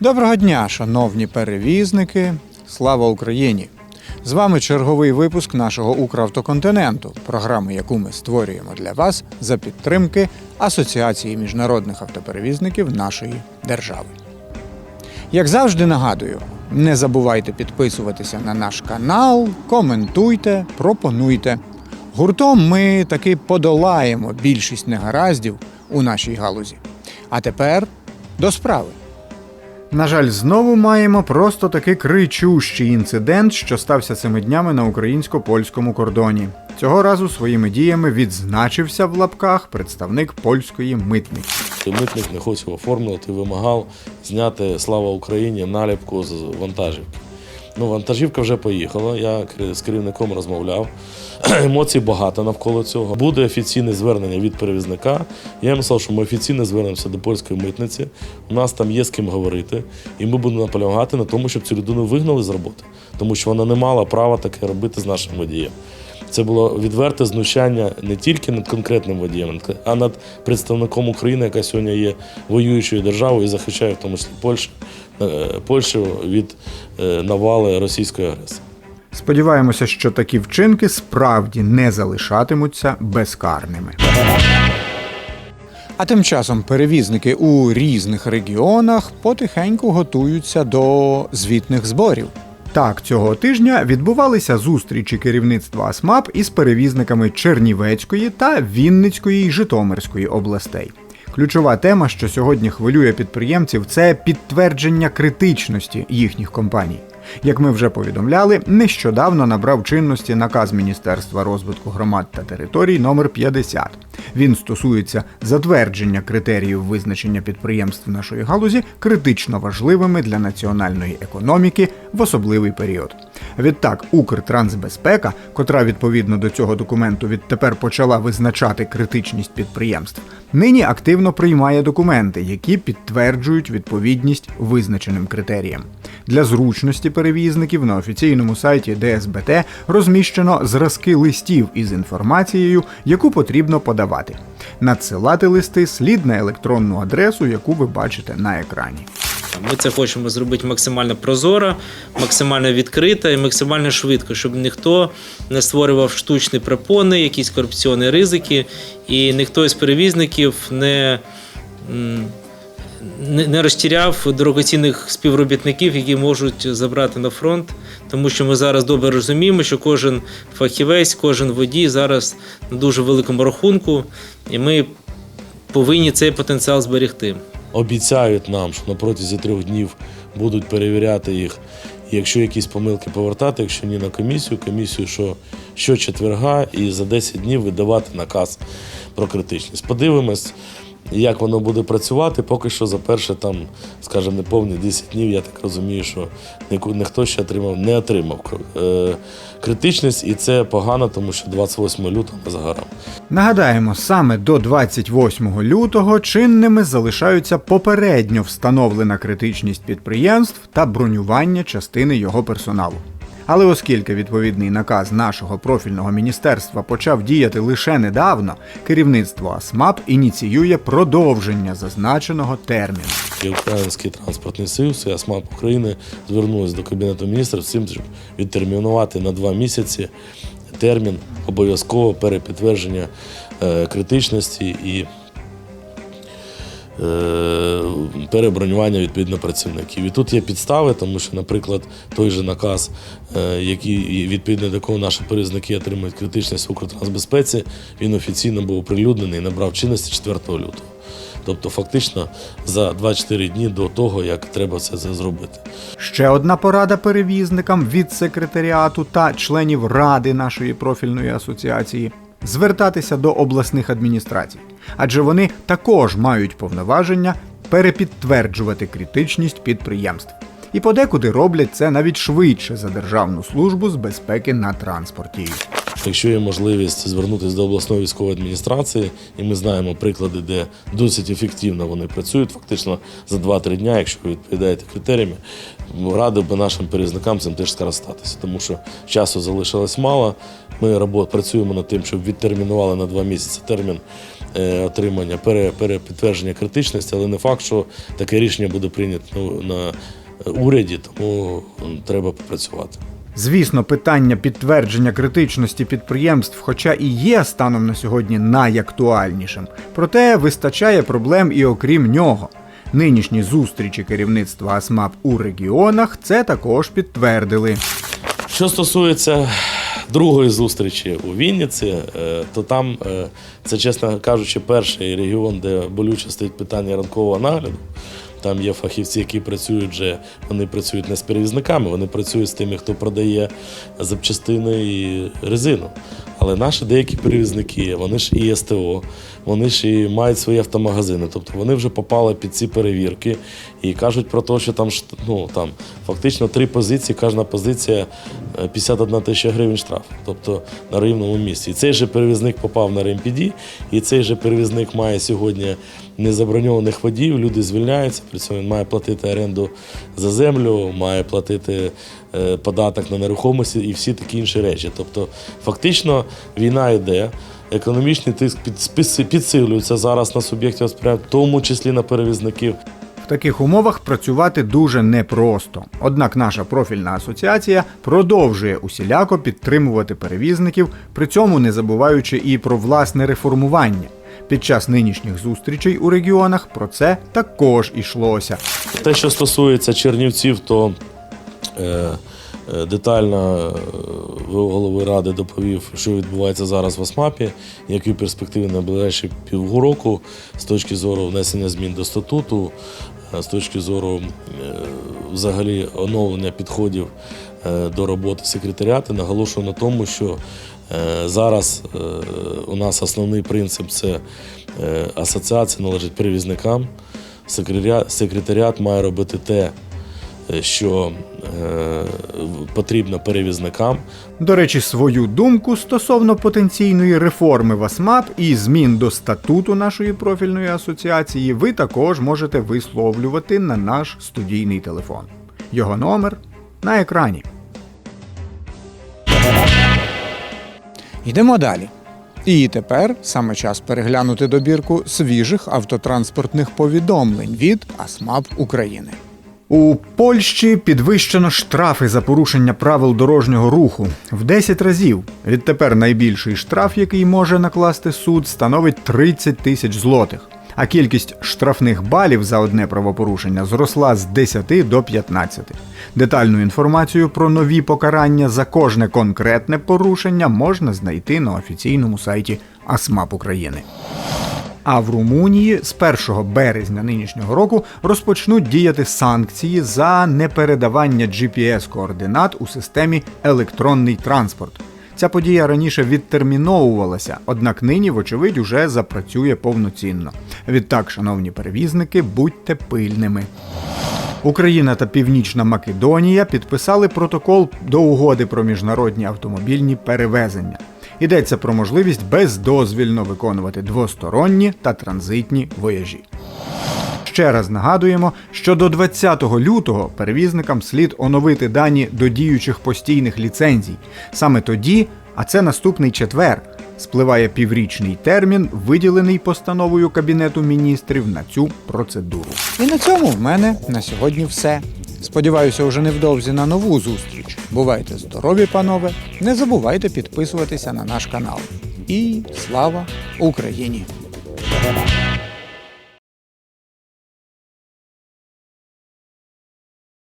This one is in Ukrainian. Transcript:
Доброго дня, шановні перевізники! Слава Україні! З вами черговий випуск нашого Укравтоконтиненту, програми, яку ми створюємо для вас за підтримки Асоціації міжнародних автоперевізників нашої держави. Як завжди нагадую, не забувайте підписуватися на наш канал, коментуйте, пропонуйте. Гуртом ми таки подолаємо більшість негараздів у нашій галузі. А тепер до справи. На жаль, знову маємо просто таки кричущий інцидент, що стався цими днями на українсько-польському кордоні. Цього разу своїми діями відзначився в лапках представник польської митниці. Митник не хотів оформлювати, вимагав зняти Слава Україні наліпку з вантажівки. Ну, вантажівка вже поїхала. Я з керівником розмовляв. Емоцій багато навколо цього. Буде офіційне звернення від перевізника. Я йому сказав, що ми офіційно звернемося до польської митниці. У нас там є з ким говорити, і ми будемо наполягати на тому, щоб цю людину вигнали з роботи, тому що вона не мала права таке робити з нашим водієм. Це було відверте знущання не тільки над конкретним водієм, а над представником України, яка сьогодні є воюючою державою і захищає в тому числі Польщу, е, Польщу від е, навали російської агресії. Сподіваємося, що такі вчинки справді не залишатимуться безкарними. А тим часом перевізники у різних регіонах потихеньку готуються до звітних зборів. Так, цього тижня відбувалися зустрічі керівництва АСМАП із перевізниками Чернівецької та Вінницької й Житомирської областей. Ключова тема, що сьогодні хвилює підприємців, це підтвердження критичності їхніх компаній. Як ми вже повідомляли, нещодавно набрав чинності наказ Міністерства розвитку громад та територій номер 50. Він стосується затвердження критеріїв визначення підприємств нашої галузі критично важливими для національної економіки в особливий період. Відтак, Укртрансбезпека, котра відповідно до цього документу відтепер почала визначати критичність підприємств, нині активно приймає документи, які підтверджують відповідність визначеним критеріям. Для зручності перевізників на офіційному сайті ДСБТ розміщено зразки листів із інформацією, яку потрібно подавати. Надсилати листи слід на електронну адресу, яку ви бачите на екрані. Ми це хочемо зробити максимально прозоро, максимально відкрито і максимально швидко, щоб ніхто не створював штучні препони, якісь корупційні ризики, і ніхто із перевізників не, не, не розтіряв дорогоцінних співробітників, які можуть забрати на фронт. Тому що ми зараз добре розуміємо, що кожен фахівець, кожен водій зараз на дуже великому рахунку, і ми повинні цей потенціал зберегти. Обіцяють нам, що на протязі трьох днів будуть перевіряти їх. Якщо якісь помилки повертати, якщо ні на комісію, комісію що, щочетверга і за 10 днів видавати наказ про критичність. Подивимось, як воно буде працювати. Поки що за перше, там, скажімо, неповні 10 днів, я так розумію, що ніхто ще отримав, не отримав е, критичність, і це погано, тому що 28 лютого за. Нагадаємо, саме до 28 лютого чинними залишаються попередньо встановлена критичність підприємств та бронювання частини його персоналу. Але оскільки відповідний наказ нашого профільного міністерства почав діяти лише недавно, керівництво АСМАП ініціює продовження зазначеного терміну. Український транспортний союз і АСМАП України звернулися до Кабінету міністрів з цим, щоб відтермінувати на два місяці термін обов'язкового перепідтвердження е, критичності і перебронювання відповідно працівників. І тут є підстави, тому що, наприклад, той же наказ, е, який відповідно до якого наші перевізники отримують критичність в Укртрансбезпеці, він офіційно був оприлюднений і набрав чинності 4 лютого. Тобто, фактично, за 24 дні до того, як треба це зробити. Ще одна порада перевізникам від секретаріату та членів ради нашої профільної асоціації звертатися до обласних адміністрацій, адже вони також мають повноваження перепідтверджувати критичність підприємств. І подекуди роблять це навіть швидше за Державну службу з безпеки на транспорті. Якщо є можливість звернутися до обласної військової адміністрації, і ми знаємо приклади, де досить ефективно вони працюють, фактично за 2-3 дня, якщо ви відповідаєте критеріями, радив би нашим перевізникам цим теж скористатися, тому що часу залишилось мало. Ми робот, працюємо над тим, щоб відтермінували на 2 місяці термін е, отримання пере, перепідтвердження критичності, але не факт, що таке рішення буде прийнято ну, на уряді, тому треба попрацювати. Звісно, питання підтвердження критичності підприємств, хоча і є станом на сьогодні найактуальнішим, проте вистачає проблем і окрім нього. Нинішні зустрічі керівництва АСМАП у регіонах це також підтвердили. Що стосується другої зустрічі у Вінниці, е, то там е, це, чесно кажучи, перший регіон, де болюче стоїть питання ранкового нагляду. Там є фахівці, які працюють вже, вони працюють не з перевізниками, вони працюють з тими, хто продає запчастини і резину. Але наші деякі перевізники, вони ж і СТО, вони ж і мають свої автомагазини. Тобто вони вже попали під ці перевірки і кажуть про те, що там ну, там, фактично три позиції, кожна позиція е, 51 тисяча гривень штраф, тобто на рівному місці. І цей же перевізник попав на РМПД, і цей же перевізник має сьогодні незаброньованих водіїв, люди звільняються, при цьому він має платити оренду за землю, має платити е, податок на нерухомості і всі такі інші речі. Тобто, фактично, війна йде. Економічний тиск підсилюється зараз на суб'єктів в тому числі на перевізників. В таких умовах працювати дуже непросто. Однак наша профільна асоціація продовжує усіляко підтримувати перевізників, при цьому не забуваючи і про власне реформування. Під час нинішніх зустрічей у регіонах про це також ішлося. Те, що стосується Чернівців, то е, е, детально е, голови ради доповів, що відбувається зараз в ОСМАПі, які перспективи на ближчі півроку з точки зору внесення змін до статуту, е, з точки зору е, взагалі оновлення підходів е, до роботи секретаріату. Наголошую на тому, що е, зараз е, у нас основний принцип це е, асоціація належить перевізникам. Секретаріат, має робити те, е, що е, потрібно перевізникам. До речі, свою думку стосовно потенційної реформи в АСМАП і змін до статуту нашої профільної асоціації ви також можете висловлювати на наш студійний телефон. Його номер на екрані. Йдемо далі. І тепер саме час переглянути добірку свіжих автотранспортних повідомлень від АСМАП України. У Польщі підвищено штрафи за порушення правил дорожнього руху в 10 разів. Відтепер найбільший штраф, який може накласти суд, становить 30 тисяч злотих. А кількість штрафних балів за одне правопорушення зросла з 10 до 15. Детальну інформацію про нові покарання за кожне конкретне порушення можна знайти на офіційному сайті АСМАП України. А в Румунії з 1 березня нинішнього року розпочнуть діяти санкції за непередавання GPS-координат у системі електронний транспорт. Ця подія раніше відтерміновувалася, однак нині, вочевидь, уже запрацює повноцінно. Відтак, шановні перевізники, будьте пильними. Україна та Північна Македонія підписали протокол до угоди про міжнародні автомобільні перевезення. Йдеться про можливість бездозвільно виконувати двосторонні та транзитні вояжі. Ще раз нагадуємо, що до 20 лютого перевізникам слід оновити дані до діючих постійних ліцензій. Саме тоді, а це наступний четвер, спливає піврічний термін, виділений постановою Кабінету міністрів на цю процедуру. І на цьому в мене на сьогодні все. Сподіваюся, уже невдовзі на нову зустріч. Бувайте здорові, панове! Не забувайте підписуватися на наш канал. І слава Україні!